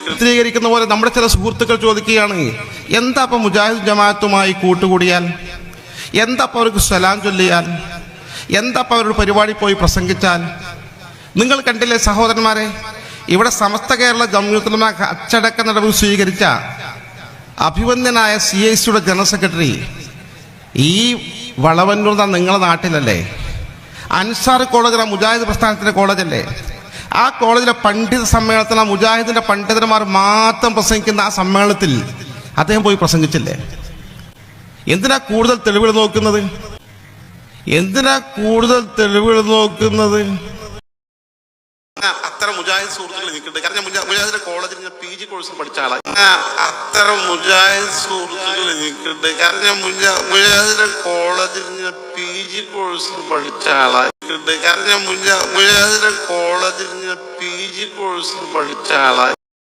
ചിത്രീകരിക്കുന്ന പോലെ നമ്മുടെ ചില സുഹൃത്തുക്കൾ ചോദിക്കുകയാണ് എന്താ അപ്പം മുജാഹിദ് ജമാഅത്തുമായി കൂട്ടുകൂടിയാൽ? എന്താ അപ്പം അവർക്ക് സലാം ചൊല്ലിയാൽ? എന്താ അപ്പം അവരുടെ പരിപാടി പോയി പ്രസംഗിച്ചാൽ? നിങ്ങൾ കണ്ടില്ലേ സഹോദരന്മാരെ ഇവിടെ സമസ്ത കേരള ജമ്യൂത്തുലമ അച്ചടക്ക നടപടി സ്വീകരിച്ച അഭിവന്ദ്യനായ സി ഐ സിയുടെ ജനറൽ സെക്രട്ടറി ഈ വളവന്നൂർ നിങ്ങളുടെ നാട്ടിലല്ലേ? അൻസാർ കോളേജ് മുജാഹിദ് പ്രസ്ഥാനത്തിന്റെ കോളേജല്ലേ? ആ കോളേജിലെ പണ്ഡിത സമ്മേളനത്തിന് ആ മുജാഹിദിന്റെ പണ്ഡിതന്മാർ മാത്രം പ്രസംഗിക്കുന്ന ആ സമ്മേളനത്തിൽ അദ്ദേഹം പോയി പ്രസംഗിച്ചില്ലേ? എന്തിനാ കൂടുതൽ തെളിവുകൾ നോക്കുന്നത്? എന്തിനാ കൂടുതൽ തെളിവുകൾ നോക്കുന്നത്? അത്തരം മുജാഹിദ് സുഹൃത്തുക്കൾ നിൽക്കുന്നുണ്ട്. കാരണം മുജാഹിദിന്റെ കോളേജിൽ ഞാൻ പി ജി കോഴ്സ് പഠിച്ച ആളാണ്. അത്തരം മുജാഹിദ് സുഹൃത്തുക്കൾ നിൽക്കുന്നുണ്ട്. കാരണം മുജാഹിദിന്റെ കോളേജിൽ ഞാൻ പി ജി കോഴ്സ് പഠിച്ച ആളാണ്. കാരണം ഞാൻ മുജാ- മുജാഹിദിന്റെ കോളേജിൽ പി ജി കോഴ്സ് പഠിച്ച ആളാണ്